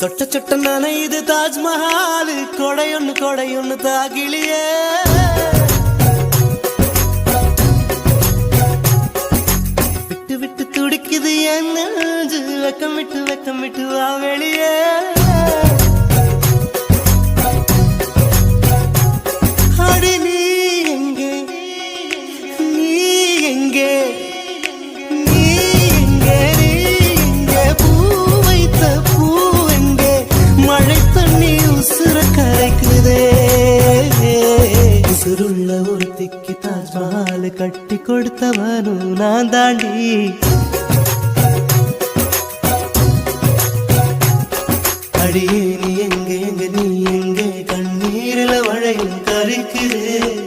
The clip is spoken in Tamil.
சொட்ட சொட்ட நனையுது தாஜ்மஹால். கொடையொன்னு கொடையொன்னு தாகிலியே. விட்டு விட்டு துடிக்குது என் நெஞ்சு. வெக்கம் விட்டு வெக்கம் விட்டு வா வெளியே. தண்ணி உசுர கரைக்குதே. உசுருள்ள ஒருத்திக்கு தாஜ்மஹால் கட்டி கொடுத்தவனும் நான் தாண்டி. அடியே நீ எங்க எங்க நீ எங்க? கண்ணீரில் வழையும் கரைக்குதே.